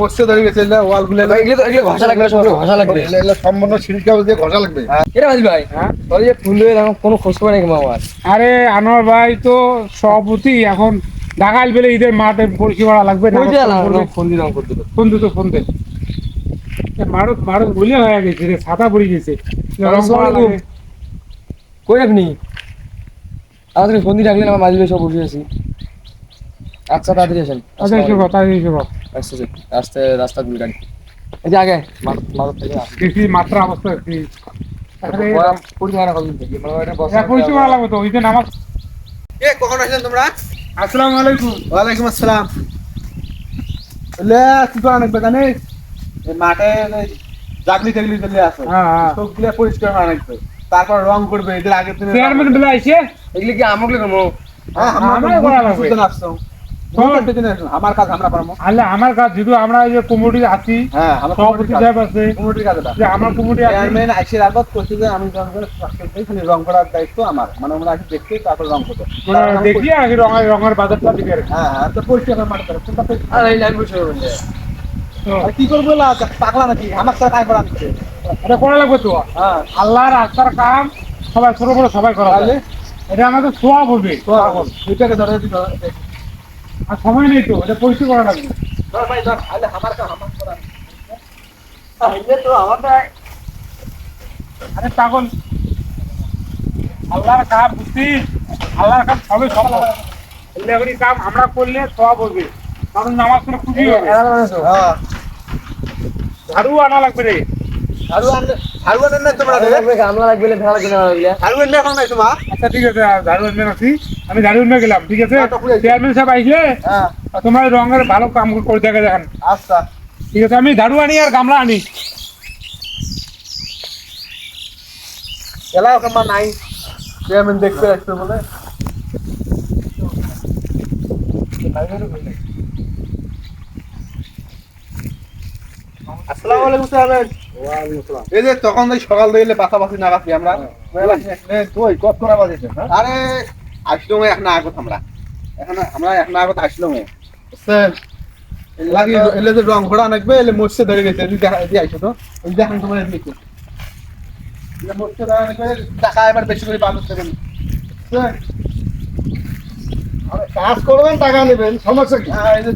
মরছে ধরে গেছে ওয়ালগুলো এগুলো ঘষা লাগবে ঘষা লাগবে। সম্পূর্ণ সিঁড়ি কাগজ দিয়ে ঘষা লাগবে। এটা মাঝি ভাই হ্যাঁ? যে ফুল এখন কোনো খোঁজ খবর আরে আনোয়ার ভাই তো সভাপতি এখন ঢাকাইল বেলে ঈদের মাঠে পরিষেবা করা লাগবে ফোন রং ফোন দিতে ফোন দে। মারুত মারুত ভুলে হয়ে গেছে রে ছাতা পড়ে গেছে। কই আপনি? আমাদের ফোন দিয়ে ডাকলেন আমার মাঝি সব বসে আছি। আচ্ছা তাড়াতাড়ি আসেন। আচ্ছা এসে কথা এসে কথা আসতে আসতে রাস্তা গুলো গাড়ি। এই যে আগে থেকে মাত্রা অবস্থা কখন আসলেন তোমরা? আসসালামু আলাইকুম। ওয়ালাইকুম আসসালাম। বলে কি করা লাগবে জানিস মাঠে এই জাগলি টাগলি চলে আসে। হ্যাঁ হ্যাঁ। সবগুলা পরিষ্কার করা লাগবে তারপর রং করবে এদের আগের দিনে চেয়ারম্যান বেলা আইছে? এগুলি কি আমাকে লিখব হ্যাঁ আমরা আমরা করা লাগবে। আমার কাজ আমরা পারব। আল্লাহ আমার কাজ যেহেতু আমরা এই যে কমিটি আছি হ্যাঁ আমার সভাপতি সাহেব আছে। কমিটির কাজ যে আমার কমিটি চেয়ারম্যান কইছে যে আমি রং রং করার দায়িত্ব আমার। মানে আমরা আগে দেখতে তারপর রং করব। দেখি আগে রঙের রঙের বাজারটা দিকে হ্যাঁ হ্যাঁ তো পরিষ্কার করে করে কোনটা আর এই লাইন বসে কি করব পাগলা নাকি? আমার সাথে কাজ করা নিচ্ছে এটা করা লাগবে তো? হ্যাঁ। আল্লাহর রাস্তার কাম সবাই ছোট বড় সবাই করা? এটা আমাদের সোয়া হবে। তো এখন দুইটাকে ধরে দিতে আর সময় নেই তো এটা পরিষ্কার করা লাগবে। ধর ভাই ধর আলে আমার কাজ আমার করা তো আমার আরে পাগল। আল্লাহর কাম বুঝছি আল্লাহর কাম সবে সব এগুলি কাম আমরা করলে সব হবে। কারণ নামাজ করে খুশি হবে। ঝাড়ু আনা লাগবে রে। আমি ঝাড়ু আনবে গেলাম ঠিক আছে। চেয়ারম্যান সাহেব আইসে হ্যাঁ। তোমার রঙের ভালো কাম করে দেখা দেখেন। আচ্ছা। ঠিক আছে আমি ঝাড়ু আনি আর গামলা আনি। নাই? চেয়ারম্যান দেখতে বলে। আসসালামু আলাইকুম চেয়ারম্যান এই যে তখন ওই সকাল দিলে পাশাপাশি না রাখি আমরা। তুই কত করা বাজেছে আরে আসলো এখন আগত আমরা। এখন আমরা এখন আগত আসলো লাগি এলে যে রং ঘোড়া নাকবে এলে মরছে ধরে গেছে। দেখা- তো। ওই দেখেন তোমার এলে মরছে ধরে নাকবে টাকা এবার বেশি করে বাজার দেবেন স্যার কাজ করবেন টাকা নেবেন সমস্যা কি? হ্যাঁ এই যে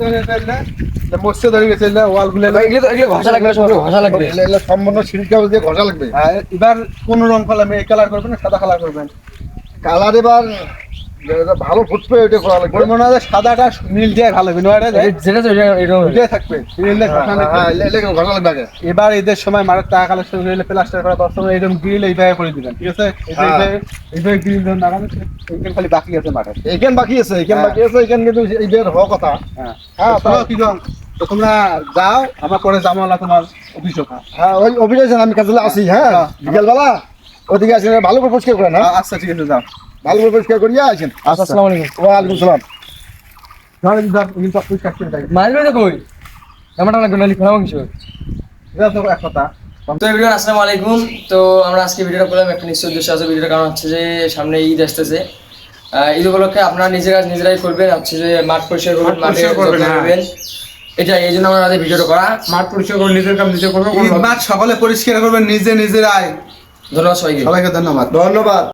ধরে এলে মরছে ধরে গেছে এলে ওয়ালগুলো এগুলো তো এগুলো ঘষা লাগবে সব লাগবে। সম্পূর্ণ সিঁড়ি কাগজ দিয়ে ঘষা লাগবে। হ্যাঁ এবার কোন রং ফেলাবে এই কালার করবেন না সাদা কালার করবেন? কালার এবার যেটা ভালো ফুটবে ওইটা করা লাগবে। মনে হয় সাদাটা নীল দিয়ে ভালো হবে যেটা তো এটা এটা ওইটাই থাকবে ঘষা লাগবে। এবার ঈদের সময় মারের টাকা কালেকশন হলে প্লাস্টার করা দশ সময় এরকম গ্রিল এইভাবে করে দিবেন ঠিক আছে? এইভাবে- এইভাবে গ্রিল ধরুন লাগানো এইখানে খালি বাকি আছে মাঠে। এখান বাকি আছে এখান হ্যাঁ। বাকি আছে এখান কিন্তু হওয়া কথা। হ্যাঁ। হ্যাঁ, কি তো তোমরা যাও আমার পরে জামালা তোমার অভিযোগ হ্যাঁ। ওই অভিনয় আমি কাজে আছি হ্যাঁ। হ্যাঁ। বিকেলবেলা ওদিকে আসেন ভালো করে পরিষ্কার করেন হ্যাঁ। আচ্ছা ঠিক আছে যাও। ভালো করে পরিষ্কার করিয়া আসেন। আচ্ছা আসসালামু আলাইকুম। ওয়ালাইকুম সালাম। তাহলে যাও, কিন্তু পরিষ্কার করে যাই মাঝি ভাই কই? গামলাটা লাগবে না লিখলাম কিছু এটা তো এক কথা। তো আসসালামু আলাইকুম। তো আমরা আজকে ভিডিওটা করলাম একটা নিশ্চয় উদ্দেশ্য আছে। ভিডিওটার কারণ হচ্ছে যে সামনে ঈদ আসতেছে। ঈদ উপলক্ষে আপনারা নিজেরা নিজেরাই করবেন। হচ্ছে যে মাঠ পরিষ্কার করবেন মাঠ করবেন, হ্যাঁ। এটা এই জন্য আমাদের ভিডিওটা করা। মাঠ পরিষ্কার করে নিজের কাম নিজে করব মাঠ সকলে পরিষ্কার করবেন নিজে নিজেরাই ধন্যবাদ সবাইকে। সবাইকে ধন্যবাদ। ধন্যবাদ।